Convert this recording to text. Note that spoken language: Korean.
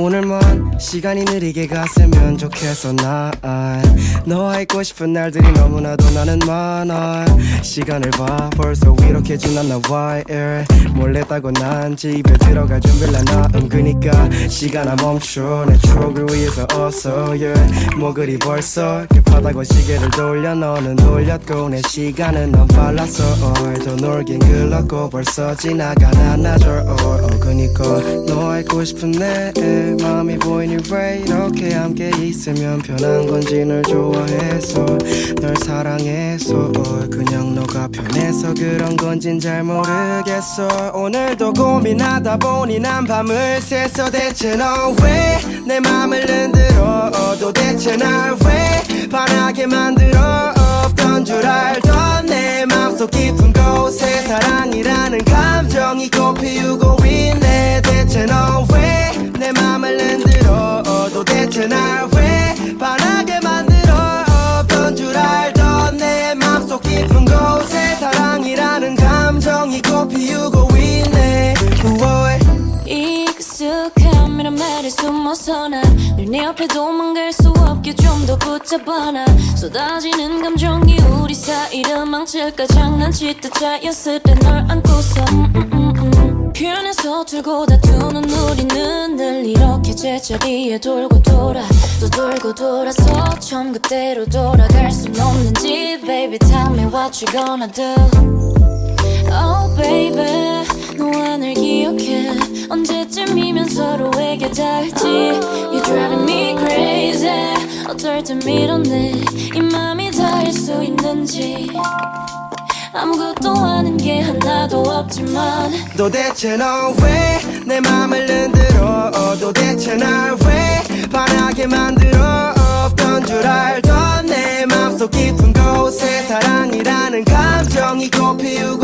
오늘만 시간이 느리게 갔으면 좋겠어 난 너와 있고 싶은 날들이 너무나도 나는 많아 시간을 봐 벌써 이렇게 나와 예. 몰래 따고 난 집에 들어갈 준비를 나 은근히까 시간아 멈춰 내 추억을 위해서 어서 yeah. 뭐 그리 벌써 급하다고 시계를 돌려 너는 돌렸고 내 시간은 너무 빨랐어. 더 놀긴 글렀고 벌써 나나줘 oh. oh. 그니까 너와 있고 싶은 내 마음이 보이니 왜 이렇게 함께 있으면 편한 건지 널 좋아 해서 널 사랑해서. 그냥 너가 편해서 그런 건진 잘 모르겠어 오늘도 고민하다 보니 난 밤을 새서 대체 너 왜 내 맘을 흔들어 도대체 날 왜 반하게 만들어 없던 줄 알던 내 맘속 깊은 곳에 사랑이라는 감정이 꽃피우고 감정이 꽃피우고 있네. 우월 익숙함이란 말에 숨어서 난늘네 옆에 도망갈 수 없게 좀 더 붙잡아 나 쏟아지는 감정이 우리 사이를 망칠까 장난치듯 자연스레 널 안고서 음, 음, 음, 음. 표현에 서툴고 다투는 우리는 늘 이렇게 제자리에 돌고 돌아. 또 돌고 돌아서 처음 그때로 돌아갈 순 없는지 Baby tell me what you gonna do 언제쯤이면 서로에게 닿을지. You're driving me crazy. 어떨 땐 밀어내 이 맘이 닿을 수 있는지. 아무것도 아는 게 하나도 없지만. 도대체 너 왜 내 맘을 흔들어? 도대체 날 왜 반하게 만들어? 없던 줄 알던 내 맘속 깊은 곳에 사랑이라는 감정이 꽃피우고